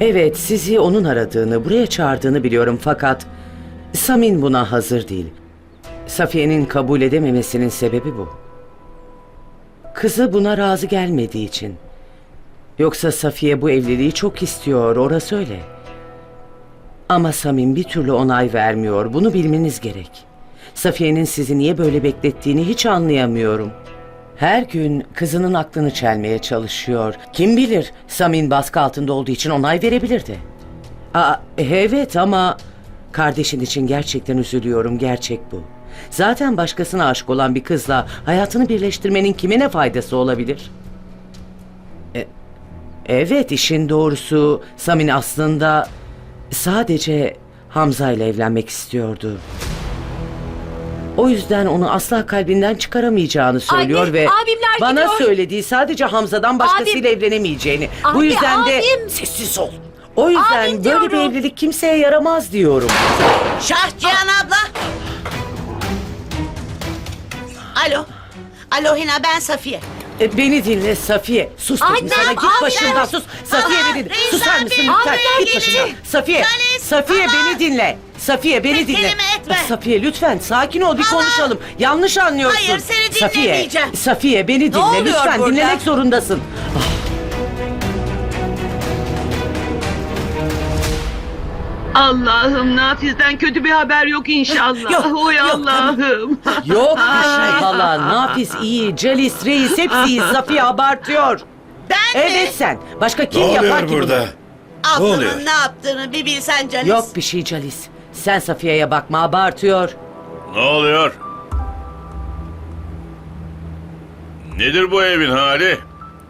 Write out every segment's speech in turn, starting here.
Evet, sizi onun aradığını, buraya çağırdığını biliyorum fakat Samin buna hazır değil. Safiye'nin kabul edememesinin sebebi bu. Kızı buna razı gelmediği için. Yoksa Safiye bu evliliği çok istiyor, orası öyle. Ama Samin bir türlü onay vermiyor, bunu bilmeniz gerek. Safiye'nin sizi niye böyle beklettiğini hiç anlayamıyorum. Her gün kızının aklını çelmeye çalışıyor. Kim bilir Samin baskı altında olduğu için onay verebilirdi. Aa, evet ama kardeşin için gerçekten üzülüyorum. Gerçek bu. Zaten başkasına aşık olan bir kızla hayatını birleştirmenin kime ne faydası olabilir? E, evet işin doğrusu Samin aslında sadece Hamza ile evlenmek istiyordu. O yüzden onu asla kalbinden çıkaramayacağını söylüyor Anne, ve abimler bana gidiyor. söylediği sadece Hamza'dan başkasıyla evlenemeyeceğini. Bu Anne, yüzden de abim. sessiz ol. O yüzden Abim böyle bir diyorum. evlilik kimseye yaramaz diyorum. Şahcihan abla. Alo. Alo Hina ben Safiye. E, beni dinle Safiye. Sus dedim Annem, sana git abim. başımdan sus. Safiye Aha, beni dinle. Reis Susar abi, mısın lütfen? Git başımdan. Safiye. Janis, Safiye hala. beni dinle. Safiye beni dinle. kelime etme. Safiye lütfen sakin ol bir Hala. konuşalım. Yanlış anlıyorsun. Hayır, seni Safiye, dinlemeyeceğim. Safiye beni dinle oluyor lütfen burada? dinlemek zorundasın. Allah'ım Nafiz'den kötü bir haber yok inşallah. Yok, Oy yok, Allah'ım. Yok bir şey hala. Nafis iyi, Celis, Reis hepsi iyi. Safiye abartıyor. Ben Evet mi? sen. Başka kim Ne yapar oluyor ki bunu? burada? Ablanın oluyor? ne yaptığını bir bilsen Canis. Yok bir şey Celis. Sen Safiye'ye bakma abartıyor. Ne oluyor? Nedir bu evin hali?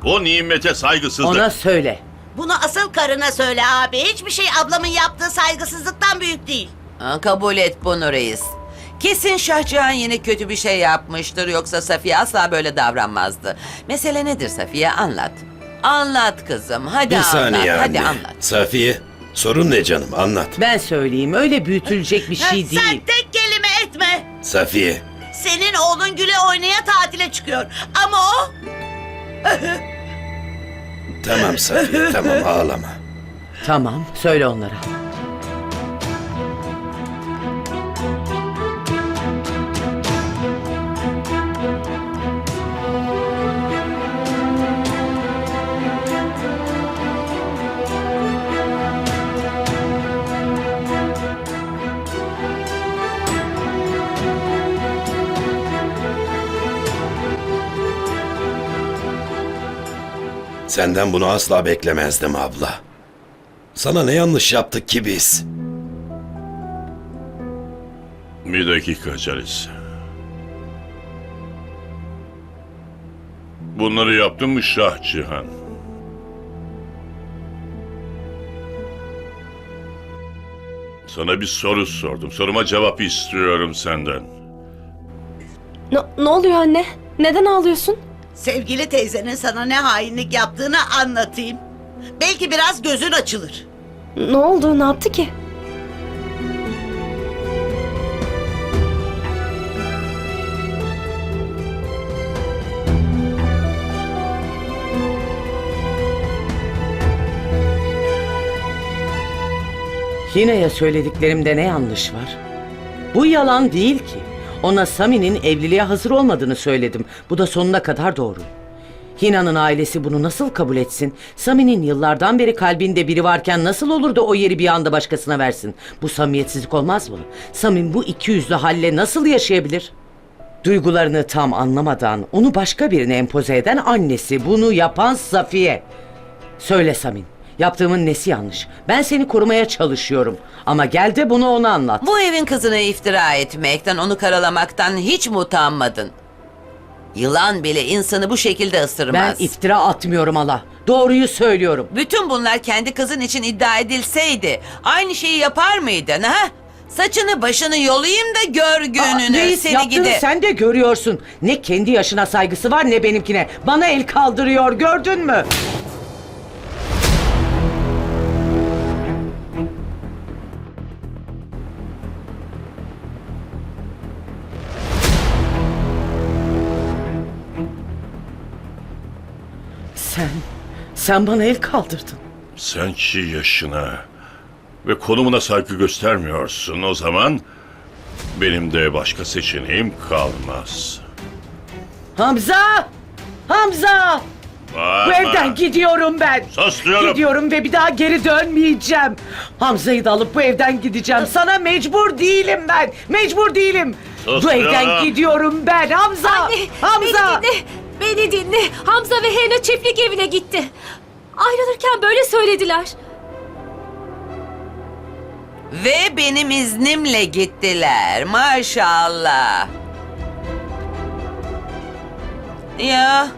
Bu nimete saygısızlık. Ona söyle. Bunu asıl karına söyle abi. Hiçbir şey ablamın yaptığı saygısızlıktan büyük değil. Ha, Kabul et bunu reis. Kesin Şahcihan yine kötü bir şey yapmıştır yoksa Safiye asla böyle davranmazdı. Mesele nedir Safiye anlat. Anlat kızım hadi Bir anlat saniye hadi anne. anlat. Safiye, sorun ne canım anlat. Ben söyleyeyim öyle büyütülecek bir şey Sen değil. tek kelime etme. Safiye, Senin oğlun güle oynaya tatile çıkıyor. Ama o tamam Safiye tamam ağlama. Tamam söyle onlara. Senden bunu asla beklemezdim abla. Sana ne yanlış yaptık ki biz? Bir dakika Canis. Bunları yaptın mı Şah Cihan? Sana bir soru sordum. Soruma cevap istiyorum senden. Ne, ne oluyor anne? Neden ağlıyorsun? Sevgili teyzenin sana ne hainlik yaptığını anlatayım. Belki biraz gözün açılır. Ne oldu? Ne yaptı ki? Hina'ya söylediklerimde ne yanlış var? Bu yalan değil ki. Ona Sami'nin evliliğe hazır olmadığını söyledim. Bu da sonuna kadar doğru. Hina'nın ailesi bunu nasıl kabul etsin? Sami'nin yıllardan beri kalbinde biri varken nasıl olur da o yeri bir anda başkasına versin? Bu samimiyetsizlik olmaz mı? Samin bu iki yüzlü halle nasıl yaşayabilir? Duygularını tam anlamadan onu başka birine empoze eden annesi, bunu yapan Safiye. Söyle Samin, yaptığımın nesi yanlış? Ben seni korumaya çalışıyorum. Ama gel de bunu ona anlat. Bu evin kızına iftira etmekten onu karalamaktan hiç mi utanmadın? Yılan bile insanı bu şekilde ısırmaz. Ben iftira atmıyorum Allah. Doğruyu söylüyorum. Bütün bunlar kendi kızın için iddia edilseydi aynı şeyi yapar mıydın ha? Saçını başını yolayım da gör gününü reis seni yaptığını gide. sen de görüyorsun. Ne kendi yaşına saygısı var ne benimkine. Bana el kaldırıyor gördün mü? Sen, bana el kaldırdın. Sen ki yaşına ve konumuna saygı göstermiyorsun o zaman benim de başka seçeneğim kalmaz. Hamza! Hamza! Bu evden gidiyorum ben. Sus diyorum. Gidiyorum ve bir daha geri dönmeyeceğim. Hamza'yı da alıp bu evden gideceğim. Sana mecbur değilim ben. Mecbur değilim. Sus bu evden diyorum. gidiyorum ben. Hamza! Anne, Hamza! beni dinle. Beni dinle. Hamza ve Hena çiftlik evine gitti. Ayrılırken böyle söylediler. Ve benim iznimle gittiler. Maşallah. Ya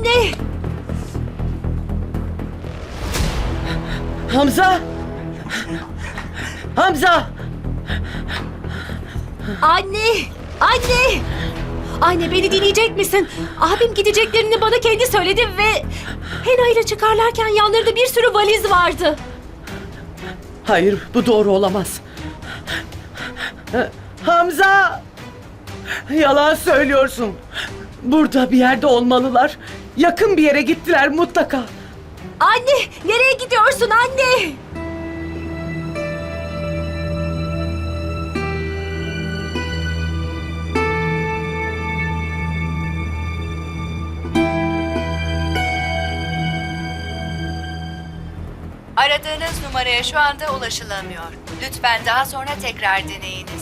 Anne! Hamza! Hamza! Anne! Anne! Anne beni dinleyecek misin? Abim gideceklerini bana kendi söyledi ve... Hena ile çıkarlarken yanlarında bir sürü valiz vardı. Hayır, bu doğru olamaz. Hamza! Yalan söylüyorsun. Burada bir yerde olmalılar. Yakın bir yere gittiler mutlaka. Anne! Nereye gidiyorsun anne? Aradığınız numaraya şu anda ulaşılamıyor. Lütfen daha sonra tekrar deneyiniz.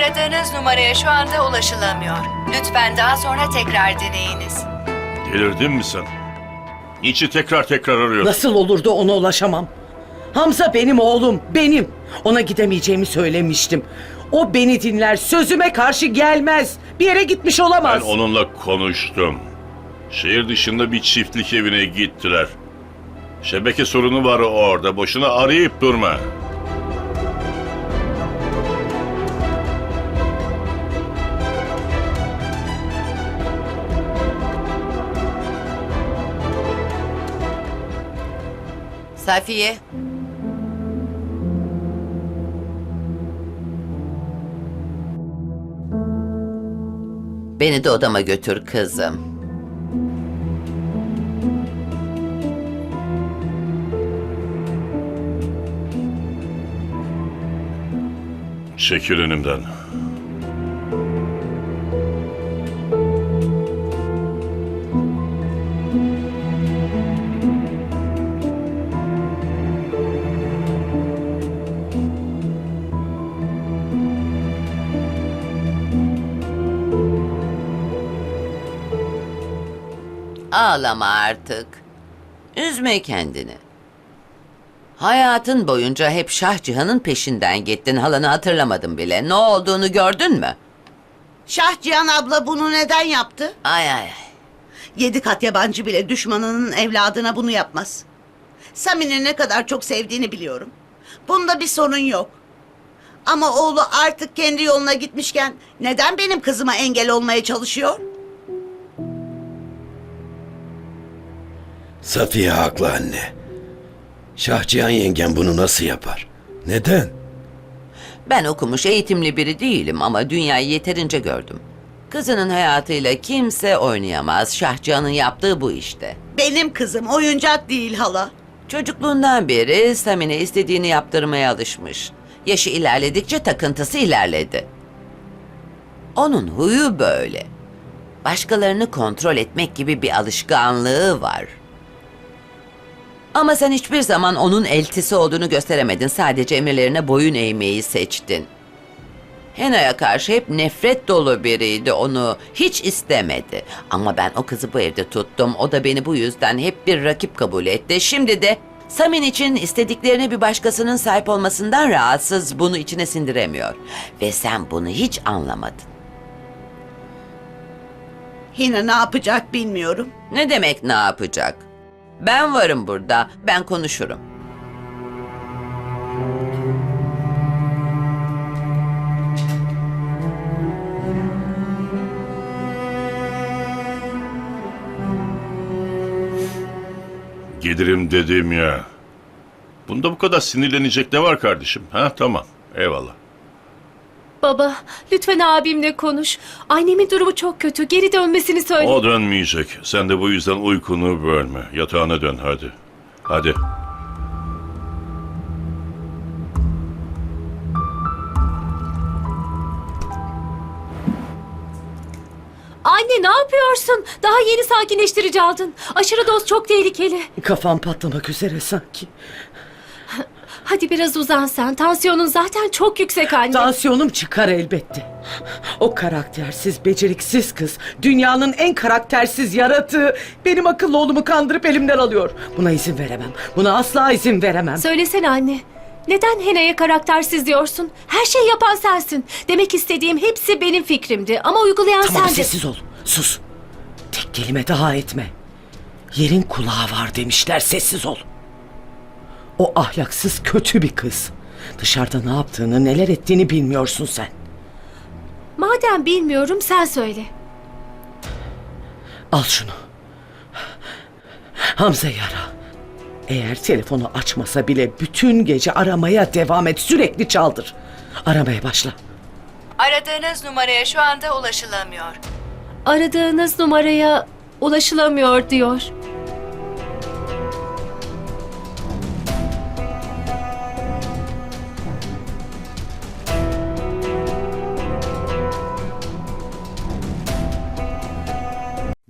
Aradığınız numaraya şu anda ulaşılamıyor. Lütfen daha sonra tekrar deneyiniz. Delirdin mi sen? Niçin tekrar tekrar arıyorsun? Nasıl olur da ona ulaşamam? Hamza benim oğlum, benim. Ona gidemeyeceğimi söylemiştim. O beni dinler, sözüme karşı gelmez. Bir yere gitmiş Ben olamaz. onunla konuştum. Şehir dışında bir çiftlik evine gittiler. Şebeke sorunu var orada. Boşuna arayıp durma. Safiye. Beni de odama götür kızım. Çekil önümden. Ağlama artık. Üzme kendini. Hayatın boyunca hep Şah Cihan'ın peşinden gittin. Halanı hatırlamadın bile. Ne olduğunu gördün mü? Şahcihan abla bunu neden yaptı? Ay ay. Yedi kat yabancı bile düşmanının evladına bunu yapmaz. Sami'ni ne kadar çok sevdiğini biliyorum. Bunda bir sorun yok. Ama oğlu artık kendi yoluna gitmişken neden benim kızıma engel olmaya çalışıyor? Safiye haklı anne. Şahcihan yengem bunu nasıl yapar? Neden? Ben okumuş eğitimli biri değilim ama dünyayı yeterince gördüm. Kızının hayatıyla kimse oynayamaz. Şahcihan'ın yaptığı bu işte. Benim kızım oyuncak değil hala. Çocukluğundan beri Samine istediğini yaptırmaya alışmış. Yaşı ilerledikçe takıntısı ilerledi. Onun huyu böyle. Başkalarını kontrol etmek gibi bir alışkanlığı var. Ama sen hiçbir zaman onun eltisi olduğunu gösteremedin. Sadece emirlerine boyun eğmeyi seçtin. Hena'ya karşı hep nefret dolu biriydi. Onu hiç istemedi. Ama ben o kızı bu evde tuttum. O da beni bu yüzden hep bir rakip kabul etti. Şimdi de Samin için istediklerine bir başkasının sahip olmasından rahatsız. Bunu içine sindiremiyor. Ve sen bunu hiç anlamadın. Yine ne yapacak bilmiyorum. Ne demek ne yapacak? Ben varım burada. Ben konuşurum. Gelirim dedim ya. Bunda bu kadar sinirlenecek ne var kardeşim? Ha tamam. Eyvallah. Baba, lütfen abimle konuş. Annemin durumu çok kötü. Geri dönmesini söyle. O dönmeyecek. Sen de bu yüzden uykunu bölme. Yatağına dön hadi. Hadi. Anne ne yapıyorsun? Daha yeni sakinleştirici aldın. Aşırı doz çok tehlikeli. Kafam patlamak üzere sanki. Hadi biraz uzan sen. Tansiyonun zaten çok yüksek anne. Tansiyonum çıkar elbette. O karaktersiz, beceriksiz kız, dünyanın en karaktersiz yaratığı benim akıllı oğlumu kandırıp elimden alıyor. Buna izin veremem. Buna asla izin veremem. Söylesene anne. Neden Hena'ya karaktersiz diyorsun? Her şeyi yapan sensin. Demek istediğim hepsi benim fikrimdi ama uygulayan Tamam sendin. sessiz ol. Sus. Tek kelime daha etme. Yerin kulağı var demişler sessiz ol. O ahlaksız kötü bir kız. Dışarıda ne yaptığını neler ettiğini bilmiyorsun sen. Madem bilmiyorum sen söyle. Al şunu. Hamza'yı ara. Eğer telefonu açmasa bile bütün gece aramaya devam et. Sürekli çaldır. Aramaya başla. Aradığınız numaraya şu anda ulaşılamıyor. Aradığınız numaraya ulaşılamıyor diyor.